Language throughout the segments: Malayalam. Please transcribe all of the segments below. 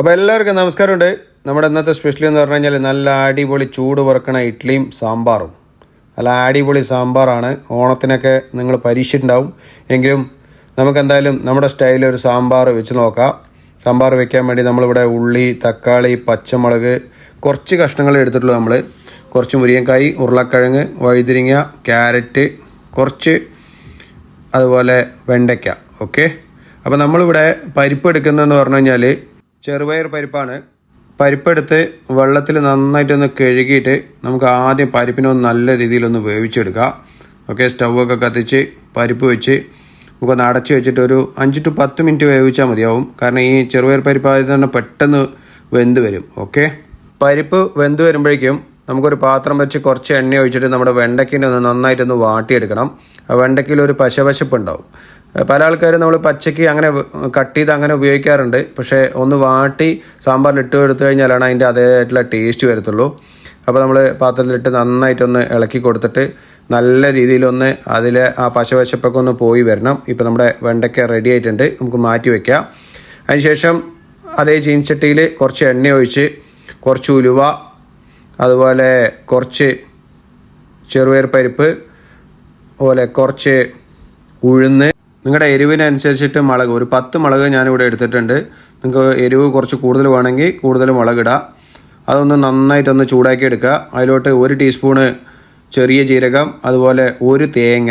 അപ്പോൾ എല്ലാവർക്കും നമസ്കാരമുണ്ട്. നമ്മുടെ ഇന്നത്തെ സ്പെഷ്യലി എന്ന് പറഞ്ഞു കഴിഞ്ഞാൽ നല്ല അടിപൊളി ചൂട് വറക്കണ ഇഡ്ഡലിയും സാമ്പാറും. നല്ല അടിപൊളി സാമ്പാറാണ്. ഓണത്തിനൊക്കെ നിങ്ങൾ പരീക്ഷിച്ചിട്ടുണ്ടാവും. എങ്കിലും നമുക്കെന്തായാലും നമ്മുടെ സ്റ്റൈലിൽ ഒരു സാമ്പാർ വെച്ച് നോക്കാം. സാമ്പാർ വെക്കാൻ വേണ്ടി നമ്മളിവിടെ ഉള്ളി തക്കാളി പച്ചമുളക് കുറച്ച് കഷ്ണങ്ങൾ എടുത്തിട്ടുള്ളൂ നമ്മൾ കുറച്ച് മുരിങ്ങക്കായി ഉരുളക്കിഴങ്ങ് വഴുതിരിങ്ങ ക്യാരറ്റ് കുറച്ച് അതുപോലെ വെണ്ടയ്ക്ക. ഓക്കെ? അപ്പോൾ നമ്മളിവിടെ പരിപ്പ് എടുക്കുന്നതെന്ന് പറഞ്ഞു കഴിഞ്ഞാൽ ചെറുപയർ പരിപ്പാണ്. പരിപ്പെടുത്ത് വെള്ളത്തിൽ നന്നായിട്ടൊന്ന് കഴുകിയിട്ട് നമുക്ക് ആദ്യം പരിപ്പിനൊന്ന് നല്ല രീതിയിലൊന്ന് വേവിച്ചെടുക്കുക ഓക്കെ സ്റ്റൗവൊക്കെ കത്തിച്ച് പരിപ്പ് വെച്ച് നമുക്കൊന്ന് അടച്ച് വെച്ചിട്ട് ഒരു അഞ്ച് ടു പത്ത് മിനിറ്റ് വേവിച്ചാൽ മതിയാവും. കാരണം ഈ ചെറുപയർ പരിപ്പ് ആദ്യം തന്നെ പെട്ടെന്ന് വെന്ത് വരും. ഓക്കെ? പരിപ്പ് വെന്ത് വരുമ്പോഴേക്കും നമുക്കൊരു പാത്രം വെച്ച് കുറച്ച് എണ്ണ ഒഴിച്ചിട്ട് നമ്മുടെ വെണ്ടയ്ക്കിനെ ഒന്ന് നന്നായിട്ടൊന്ന് വാട്ടിയെടുക്കണം. ആ വെണ്ടയ്ക്കിൽ ഒരു പശപശപ്പ് ഉണ്ടാവും. പല ആൾക്കാരും നമ്മൾ പച്ചയ്ക്ക് അങ്ങനെ കട്ട് ചെയ്ത് അങ്ങനെ ഉപയോഗിക്കാറുണ്ട്. പക്ഷേ ഒന്ന് വാട്ടി സാമ്പാറിൽ ഇട്ട് എടുത്തു കഴിഞ്ഞാലാണ് അതിന്റെ അതേതായിട്ടുള്ള ടേസ്റ്റ് വരത്തുള്ളൂ. അപ്പോൾ നമ്മൾ പാത്രത്തിലിട്ട് നന്നായിട്ടൊന്ന് ഇളക്കി കൊടുത്തിട്ട് നല്ല രീതിയിലൊന്ന് അതിൽ ആ പശവശപ്പൊക്കെ ഒന്ന് പോയി വരണം. ഇപ്പോൾ നമ്മുടെ വെണ്ടയ്ക്ക റെഡി ആയിട്ടുണ്ട്. നമുക്ക് മാറ്റി വയ്ക്കാം അതിനുശേഷം അതേ ചീൻചട്ടിയിൽ കുറച്ച് എണ്ണ ഒഴിച്ച് കുറച്ച് ഉലുവ അതുപോലെ കുറച്ച് ചെറുപയർ പരിപ്പ് അതുപോലെ കുറച്ച് ഉഴുന്ന് നിങ്ങളുടെ എരിവിനനുസരിച്ചിട്ട് മുളക് ഒരു പത്ത് മുളക് ഞാനിവിടെ എടുത്തിട്ടുണ്ട്. നിങ്ങൾക്ക് എരിവ് കുറച്ച് കൂടുതൽ വേണമെങ്കിൽ കൂടുതൽ മുളകിടാം അതൊന്ന് നന്നായിട്ടൊന്ന് ചൂടാക്കി എടുക്കുക. അതിലോട്ട് ഒരു ടീസ്പൂണ് ചെറിയ ജീരകം അതുപോലെ ഒരു തേങ്ങ.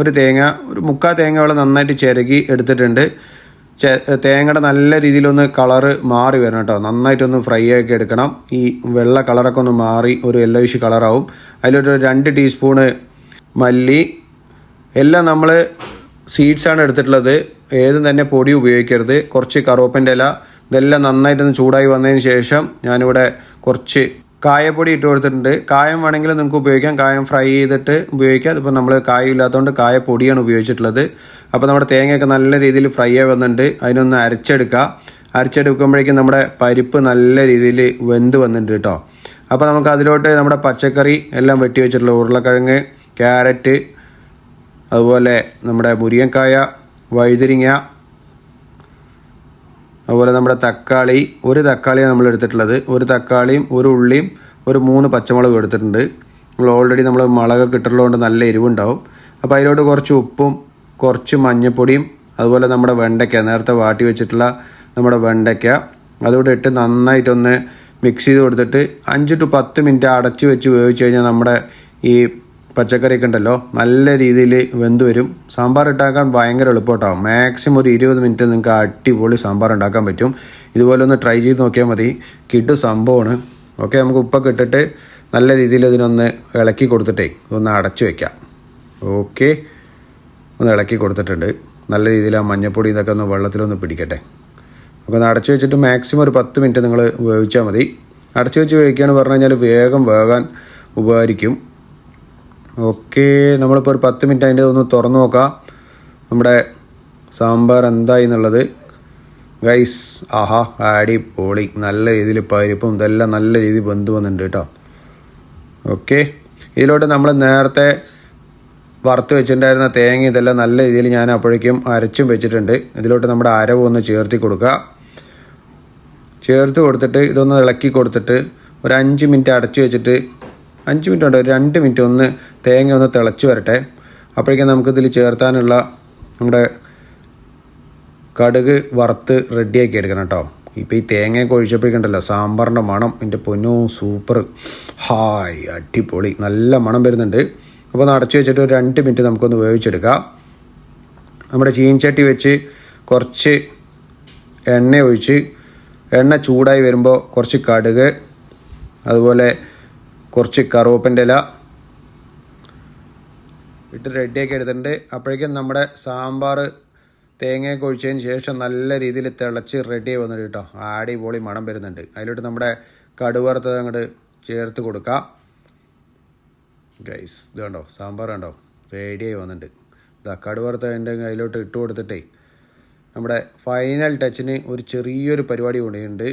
ഒരു തേങ്ങ ഒരു മുക്കാ തേങ്ങയോളം നന്നായിട്ട് ചിരകി എടുത്തിട്ടുണ്ട്. തേങ്ങയുടെ നല്ല രീതിയിലൊന്ന് കളറ് മാറി വരണം കേട്ടോ. നന്നായിട്ടൊന്ന് ഫ്രൈ ആക്കി എടുക്കണം. ഈ വെള്ള കളറൊക്കെ ഒന്ന് മാറി ഒരു യെല്ലോയിഷ് കളറാവും. അതിലോട്ട് രണ്ട് ടീസ്പൂണ് മല്ലി. എല്ലാം നമ്മൾ സീഡ്സാണ് എടുത്തിട്ടുള്ളത്. ഏതും തന്നെ പൊടി ഉപയോഗിക്കരുത്. കുറച്ച് കറുവപ്പന്റെ ഇല ഇതെല്ലാം നന്നായിട്ടൊന്ന് ചൂടായി വന്നതിന് ശേഷം ഞാനിവിടെ കുറച്ച് കായപ്പൊടി ഇട്ട് കൊടുത്തിട്ടുണ്ട്. കായം വേണമെങ്കിൽ നിങ്ങൾക്ക് ഉപയോഗിക്കാം. കായം ഫ്രൈ ചെയ്തിട്ട് ഉപയോഗിക്കാം. അതിപ്പോൾ നമ്മൾ കായ ഇല്ലാത്തതുകൊണ്ട് കായപ്പൊടിയാണ് ഉപയോഗിച്ചിട്ടുള്ളത്. അപ്പോൾ നമ്മുടെ തേങ്ങയൊക്കെ നല്ല രീതിയിൽ ഫ്രൈ ആയി വന്നിട്ടുണ്ട്. അതിനൊന്ന് അരച്ചെടുക്കുക. അരച്ചെടുക്കുമ്പോഴേക്കും നമ്മുടെ പരിപ്പ് നല്ല രീതിയിൽ വെന്ത് വന്നിട്ടുണ്ട് കേട്ടോ. അപ്പോൾ നമുക്ക് അതിലോട്ട് നമ്മുടെ പച്ചക്കറി എല്ലാം വെട്ടി വെച്ചിട്ടുള്ള ഉരുളക്കിഴങ്ങ് ക്യാരറ്റ് അതുപോലെ നമ്മുടെ മുരിങ്ങക്കായ വഴുതിരിങ്ങ അതുപോലെ നമ്മുടെ തക്കാളി ഒരു തക്കാളിയാണ് നമ്മൾ എടുത്തിട്ടുള്ളത്. ഒരു തക്കാളിയും ഒരു ഉള്ളിയും ഒരു മൂന്ന് പച്ചമുളകും എടുത്തിട്ടുണ്ട്. നമ്മൾ ഓൾറെഡി നമ്മൾ മുളകൊക്കെ ഇട്ടിട്ടുള്ളതുകൊണ്ട് നല്ല എരിവുണ്ടാവും. അപ്പോൾ അതിലോട്ട് കുറച്ച് ഉപ്പും കുറച്ച് മഞ്ഞൾപ്പൊടിയും അതുപോലെ നമ്മുടെ വെണ്ടയ്ക്ക നേരത്തെ വാട്ടി വെച്ചിട്ടുള്ള നമ്മുടെ വെണ്ടയ്ക്ക അതുകൂടെ ഇട്ട് നന്നായിട്ടൊന്ന് മിക്സ് ചെയ്ത് കൊടുത്തിട്ട് അഞ്ച് ടു പത്ത് മിനിറ്റ് അടച്ച് വെച്ച് വേവിച്ച് കഴിഞ്ഞാൽ നമ്മുടെ ഈ പച്ചക്കറിയൊക്കെ ഉണ്ടല്ലോ. നല്ല രീതിയിൽ വെന്ത് വരും. സാമ്പാർ ഉണ്ടാക്കാൻ ഭയങ്കര എളുപ്പമായിട്ടാവും മാക്സിമം ഒരു ഇരുപത് മിനിറ്റ് നിങ്ങൾക്ക് അടിപൊളി സാമ്പാർ ഉണ്ടാക്കാൻ പറ്റും. ഇതുപോലെ ഒന്ന് ട്രൈ ചെയ്ത് നോക്കിയാൽ മതി. കിട്ടു സംഭവമാണ്. ഓക്കെ നമുക്ക് ഉപ്പൊക്കെ ഇട്ടിട്ട് നല്ല രീതിയിൽ ഇതിനൊന്ന് ഇളക്കി കൊടുത്തിട്ടേ ഒന്ന് അടച്ചു വയ്ക്കാം ഓക്കെ ഒന്ന് ഇളക്കി കൊടുത്തിട്ടുണ്ട്. നല്ല രീതിയിൽ ആ മഞ്ഞപ്പൊടി ഇതൊക്കെ ഒന്ന് വെള്ളത്തിലൊന്ന് പിടിക്കട്ടെ. അപ്പോൾ ഒന്ന് അടച്ചു വെച്ചിട്ട് മാക്സിമം ഒരു പത്ത് മിനിറ്റ് നിങ്ങൾ വേവിച്ചാൽ മതി. അടച്ചു വെച്ച് വേവിക്കുകയാണ് പറഞ്ഞു കഴിഞ്ഞാൽ വേഗം വേകാൻ ഉപകരിക്കും. ഓക്കെ നമ്മളിപ്പോൾ ഒരു പത്ത് മിനിറ്റ് അതിന്റെ ഒന്ന് തുറന്നു നോക്കാം. നമ്മുടെ സാമ്പാർ എന്തായി എന്നുള്ളത്. ഗൈസ് ആഹാ ആടി അടിപൊളി. നല്ല രീതിയിൽ പരിപ്പും ഇതെല്ലാം നല്ല രീതിയിൽ ബന്ധു വന്നിട്ടുണ്ട് കേട്ടോ. ഓക്കെ ഇതിലോട്ട് നമ്മൾ നേരത്തെ വറുത്ത് വെച്ചിട്ടുണ്ടായിരുന്ന തേങ്ങ ഇതെല്ലാം നല്ല രീതിയിൽ ഞാൻ അപ്പോഴേക്കും അരച്ചും വെച്ചിട്ടുണ്ട്. ഇതിലോട്ട് നമ്മുടെ അരവ് ഒന്ന് ചേർത്തി കൊടുക്കുക. ചേർത്ത് കൊടുത്തിട്ട് ഇതൊന്ന് ഇളക്കി കൊടുത്തിട്ട് ഒരു അഞ്ച് മിനിറ്റ് അടച്ചു വെച്ചിട്ട് അഞ്ച് മിനിറ്റ് ഉണ്ട് രണ്ട് മിനിറ്റ് ഒന്ന് തേങ്ങ ഒന്ന് തിളച്ച് വരട്ടെ. അപ്പോഴേക്കും നമുക്കിതിൽ ചേർത്താനുള്ള നമ്മുടെ കടുക് വറുത്ത് റെഡിയാക്കി എടുക്കണം കേട്ടോ. ഇപ്പോൾ ഈ തേങ്ങ ഒഴിച്ചപ്പോഴേക്കുണ്ടല്ലോ സാമ്പാറിന്റെ മണം എന്റെ പൊന്നു സൂപ്പർ. ഹായ് അടിപൊളി നല്ല മണം വരുന്നുണ്ട്. അപ്പോൾ ഒന്ന് അടച്ചു വെച്ചിട്ട് ഒരു രണ്ട് മിനിറ്റ് നമുക്കൊന്ന് വേവിച്ചെടുക്കാം. നമ്മുടെ ചീൻചട്ടി വെച്ച് കുറച്ച് എണ്ണ ഒഴിച്ച് എണ്ണ ചൂടായി വരുമ്പോൾ കുറച്ച് കടുക് അതുപോലെ കുറച്ച് കറുവപ്പന്റെ ഇല ഇട്ട് റെഡിയാക്കി എടുത്തിട്ടുണ്ട്. അപ്പോഴേക്കും നമ്മുടെ സാമ്പാർ തേങ്ങയൊക്കെ ഒഴിച്ചതിന് ശേഷം നല്ല രീതിയിൽ തിളച്ച് റെഡിയായി വന്നിട്ട് കേട്ടോ. അടിപൊളി മണം വരുന്നുണ്ട്. അതിലോട്ട് നമ്മുടെ കടുവറുത്തത് അങ്ങോട്ട് ചേർത്ത് കൊടുക്കാം. ഗൈസ് ഇത് കണ്ടോ? സാമ്പാർ കണ്ടോ? റെഡിയായി വന്നിട്ടുണ്ട്. ഇതാ കടുവറുത്ത അതിന്റെ അതിലോട്ട് ഇട്ട് കൊടുത്തിട്ടേ നമ്മുടെ ഫൈനൽ ടച്ചിന് ഒരു ചെറിയൊരു പരിപാടി കൊണ്ടുണ്ട്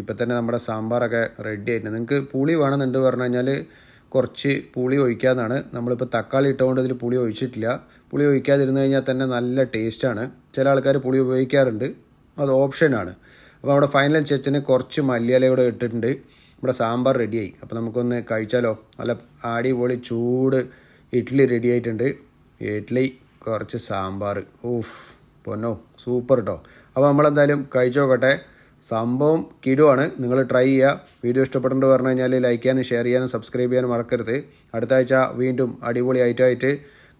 ഇപ്പം തന്നെ നമ്മുടെ സാമ്പാറൊക്കെ റെഡി ആയിട്ടുണ്ട്. നിങ്ങൾക്ക് പുളി വേണമെന്നുണ്ട് പറഞ്ഞു കഴിഞ്ഞാൽ കുറച്ച് പുളി ഒഴിക്കാമെന്നാണ് നമ്മളിപ്പോൾ തക്കാളി ഇട്ടുകൊണ്ട് ഇതിൽ പുളി ഒഴിച്ചിട്ടില്ല. പുളി ഒഴിക്കാതിരുന്നു കഴിഞ്ഞാൽ തന്നെ നല്ല ടേസ്റ്റാണ് ചില ആൾക്കാർ പുളി ഉപയോഗിക്കാറുണ്ട്. അത് ഓപ്ഷനാണ് അപ്പോൾ നമ്മുടെ ഫൈനൽ ചെച്ചിന് കുറച്ച് മല്ലിയില കൂടെ ഇട്ടിട്ടുണ്ട്. നമ്മുടെ സാമ്പാർ റെഡിയായി അപ്പോൾ നമുക്കൊന്ന് കഴിച്ചാലോ? നല്ല അടിപൊളി ചൂട് ഇഡ്ഡലി റെഡി ആയിട്ടുണ്ട്. ഇഡ്ഡലി കുറച്ച് സാമ്പാർ. ഊഫ് പൊന്നോ സൂപ്പർ കേട്ടോ അപ്പോൾ നമ്മളെന്തായാലും കഴിച്ചു നോക്കട്ടെ സംഭവം കിടുവാണ്. നിങ്ങൾ ട്രൈ ചെയ്യുക. വീഡിയോ ഇഷ്ടപ്പെട്ടിട്ട് പറഞ്ഞു കഴിഞ്ഞാൽ ലൈക്ക് ചെയ്യാനും ഷെയർ ചെയ്യാനും സബ്സ്ക്രൈബ് ചെയ്യാനും മറക്കരുത്. അടുത്ത ആഴ്ച വീണ്ടും അടിപൊളി ഐറ്റം ഐറ്റമായിട്ട്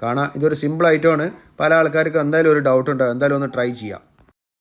കാണാം. ഇതൊരു സിമ്പിൾ ഐറ്റമാണ് പല ആൾക്കാർക്ക് എന്തായാലും ഒരു ഡൗട്ട് ഉണ്ട് എന്തായാലും ഒന്ന് ട്രൈ ചെയ്യാം.